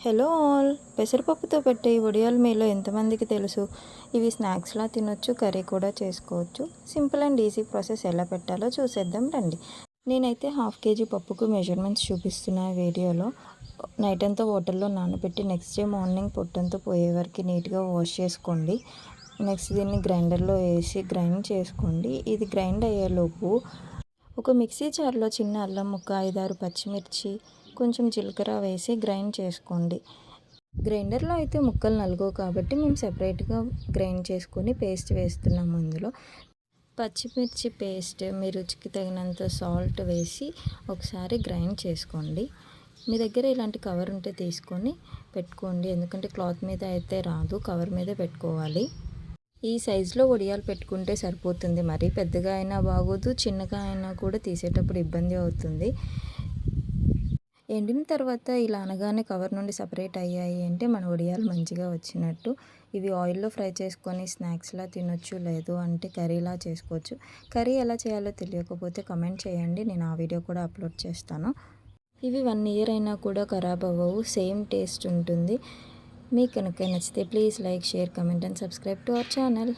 Hello all. పెసరపప్పుతో పెట్టే ఈ వడియాలు మీలో ఎంతమందికి తెలుసు? ఇవి స్నాక్స్లా తినొచ్చు కర్రీ కూడా చేసుకోవచ్చు. సింపుల్ అండ్ ఈజీ ప్రాసెస్ ఎలా పెట్టాలో చూసేద్దాం రండి. నేనైతే హాఫ్ కేజీ పప్పుకు మెజర్మెంట్స్ చూపిస్తున్న వీడియోలో. నైట్ అంతా వాటర్లో నానబెట్టి నెక్స్ట్ డే మార్నింగ్ పొట్టంతా పోయే వరకు నీట్గా వాష్ చేసుకోండి. నెక్స్ట్ దీన్ని గ్రైండర్లో వేసి గ్రైండ్ చేసుకోండి. ఇది గ్రైండ్ అయ్యేలోపు ఒక మిక్సీ జార్లో చిన్న అల్లం ముక్క ఐదారు పచ్చిమిర్చి కొంచెం జీలకర్ర వేసి గ్రైండ్ చేసుకోండి. గ్రైండర్లో అయితే ముక్కలు నలుగవు కాబట్టి మేము సెపరేట్గా గ్రైండ్ చేసుకొని పేస్ట్ వేస్తున్నాము అందులో. పచ్చిమిర్చి పేస్ట్ మీ రుచికి తగినంత సాల్ట్ వేసి ఒకసారి గ్రైండ్ చేసుకోండి. మీ దగ్గర ఇలాంటి కవర్ ఉంటే తీసుకొని పెట్టుకోండి. ఎందుకంటే క్లాత్ మీద అయితే రాదు కవర్ మీదే పెట్టుకోవాలి. ఈ సైజులో వడియాలు పెట్టుకుంటే సరిపోతుంది. మరీ పెద్దగా అయినా బాగోదు చిన్నగా అయినా కూడా తీసేటప్పుడు ఇబ్బంది అవుతుంది. ఎండిన తర్వాత ఇలా అనగానే కవర్ నుండి సపరేట్ అయ్యాయి అంటే మన వడియాలు మంచిగా వచ్చినట్టు. ఇవి ఆయిల్లో ఫ్రై చేసుకొని స్నాక్స్లా తినొచ్చు లేదు అంటే కర్రీలా చేసుకోవచ్చు. కర్రీ ఎలా చేయాలో తెలియకపోతే కమెంట్ చేయండి నేను ఆ వీడియో కూడా అప్లోడ్ చేస్తాను. ఇవి వన్ ఇయర్ అయినా కూడా ఖరాబ్ అవ్వవు సేమ్ టేస్ట్ ఉంటుంది. మీకు కనుక నచ్చితే please like share comment and subscribe to our channel.